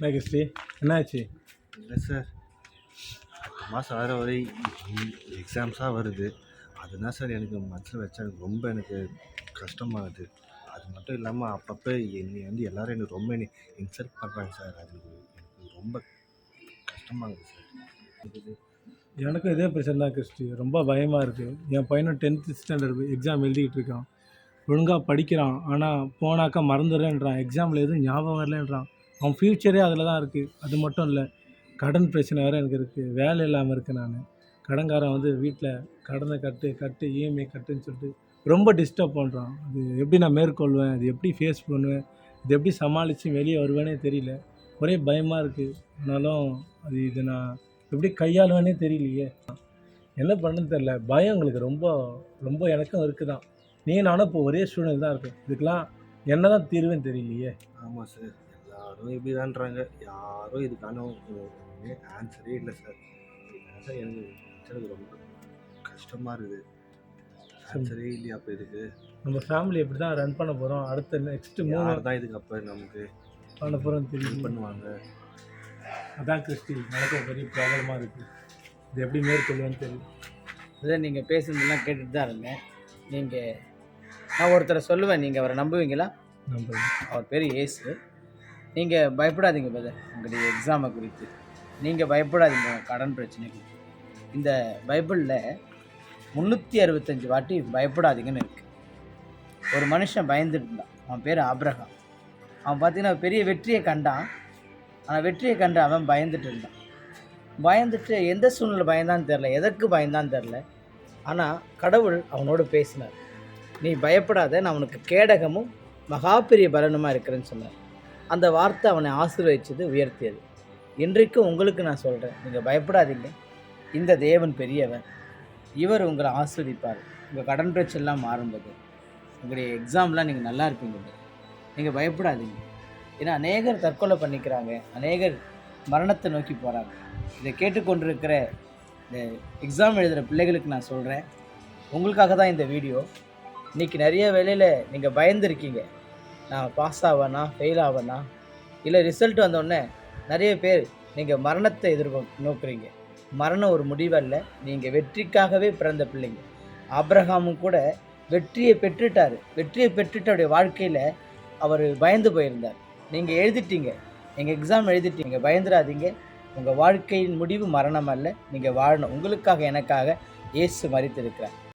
என்ன கிறிஸ்டி என்னாச்சு? இல்லை சார். மாதம் வர வரை எக்ஸாம்ஸாக வருது. அதுதான் சார் எனக்கு மனசில் வச்சா எனக்கு ரொம்ப எனக்கு கஷ்டமாகுது. அது மட்டும் இல்லாமல் அப்பப்போ என்னை வந்து எல்லாரும் எனக்கு ரொம்ப என்னை இன்சல்ட் பண்ணுறாங்க சார். அது எனக்கு ரொம்ப கஷ்டமாகுது சார். எனக்கும் இதே பிரச்சனை தான் கிறிஸ்டி. ரொம்ப பயமாக இருக்குது என் பையனும் டென்த்து ஸ்டாண்டர்ட் எக்ஸாம் எழுதிக்கிட்டு இருக்கான். ஒழுங்காக படிக்கிறான். ஆனால் போனாக்கா மறந்துடுறேன்றான். எக்ஸாமில் எதுவும் ஞாபகம் வரலன்றான். அவன் ஃப்யூச்சரே அதில் தான் இருக்குது அது மட்டும் இல்லை கடன் பிரச்சனை வேறு எனக்கு இருக்குது வேலை இல்லாமல் இருக்கேன் நான். கடன்காரன் வந்து வீட்டில் கடனை கட்டு கட்டு இஎம்ஐ கட்டுன்னு சொல்லிட்டு ரொம்ப டிஸ்டர்ப் பண்ணுறான் அது எப்படி நான் மேற்கொள்வேன்? அது எப்படி ஃபேஸ் பண்ணுவேன்? இது எப்படி சமாளித்து வெளியே வருவேனே தெரியல. ஒரே பயமாக இருக்குது ஆனாலும் அது இது நான் எப்படி கையாளுவேனே தெரியலையே. என்ன பண்ணுன்னு தெரில பயம் உங்களுக்கு ரொம்ப ரொம்ப எனக்கும் இருக்குது தான் நீ நானும் இப்போ ஒரே ஸ்டூடெண்ட் தான் இருக்கும். இதுக்கெல்லாம் என்ன தான் தீர்வுன்னு தெரியலையே. ஆமாம் சார் எல்லாரும் இப்படிதான்றாங்க. யாரும் இதுக்கான ஆன்சரே இல்லை சார் சார் எனக்கு எனக்கு ரொம்ப கஷ்டமாக இருக்குது. ஆன்சரே இல்லையா அப்போ இதுக்கு? நம்ம ஃபேமிலி எப்படி தான் ரன் பண்ண போகிறோம் அடுத்த நெக்ஸ்ட்டு மூணு தான் இதுக்கு அப்போ நமக்கு பண்ண போகிறோம்னு இது தெரியும் பண்ணுவாங்க? அதான் கிறிஸ்டி எனக்கு ஒரு பெரிய ப்ராப்ளமாக இருக்குது இது எப்படி மேற்கொள்வேன்னு தெரியும் இதை நீங்கள் பேசுனதெல்லாம் கேட்டுட்டு தான் இருந்தேன். நீங்கள் நான் ஒருத்தரை சொல்லுவேன். நீங்கள் அவரை நம்புவீங்களா? நம்ம அவர் பேர் இயேசு நீங்கள் பயப்படாதீங்க பிரதர் உங்களுடைய எக்ஸாமை குறித்து. நீங்கள் பயப்படாதீங்க கடன் பிரச்சனை குறித்து. இந்த பைபிளில் முந்நூற்றி அறுபத்தஞ்சு வாட்டி பயப்படாதீங்கன்னு இருக்குது ஒரு மனுஷன் பயந்துட்டு இருந்தான் அவன் பேர் ஆப்ரஹாம் அவன் பார்த்தீங்கன்னா பெரிய வெற்றியை கண்டான். ஆனால் வெற்றியை கண்டு அவன் பயந்துட்டு இருந்தான். பயந்துட்டு எந்த சூழ்நிலை பயந்தான்னு தெரில எதற்கு பயந்தான்னு தெரில ஆனால் கடவுள் அவனோடு பேசினார். நீ பயப்படாத நான் உனக்கு கேடகமும் மகா பெரிய இருக்கிறேன்னு சொன்னார். அந்த வார்த்தை அவனை ஆசீர்வதித்தது உயர்த்தியது. இன்றைக்கும் உங்களுக்கு நான் சொல்கிறேன் நீங்கள் பயப்படாதீங்க. இந்த தேவன் பெரியவன் இவர் உங்களை ஆஸ்வதிப்பார் உங்கள் கடன் பிரச்சனைலாம் மாறும்போது உங்களுடைய எக்ஸாம்லாம் நீங்கள் நல்லா இருப்பீங்க. நீங்கள் பயப்படாதீங்க. ஏன்னா அநேகர் தற்கொலை பண்ணிக்கிறாங்க அநேகர் மரணத்தை நோக்கி போகிறாங்க இதை கேட்டுக்கொண்டிருக்கிற இந்த எக்ஸாம் எழுதுகிற பிள்ளைகளுக்கு நான் சொல்கிறேன் உங்களுக்காக தான் இந்த வீடியோ. இன்றைக்கி நிறைய வேலையில் நீங்கள் பயந்துருக்கீங்க. நான் பாஸ் ஆவேனா ஃபெயில் ஆவேனா? இல்லை ரிசல்ட் வந்தோடனே நிறைய பேர் நீங்கள் மரணத்தை எதிர்கொ நோக்குறீங்க. மரணம் ஒரு முடிவல்ல நீங்கள் வெற்றிக்காகவே பிறந்த பிள்ளைங்க. அப்ரஹாமும் கூட வெற்றியை பெற்றுட்டார். வெற்றியை பெற்றுட்டு அவருடைய வாழ்க்கையில் அவர் பயந்து போயிருந்தார். நீங்கள் எழுதிட்டீங்க. நீங்கள் எக்ஸாம் எழுதிட்டீங்க. பயந்துடாதீங்க. உங்கள் வாழ்க்கையின் முடிவு மரணம் அல்ல. நீங்கள் வாழணும். உங்களுக்காக எனக்காக இயேசு மறித்திருக்கிறார்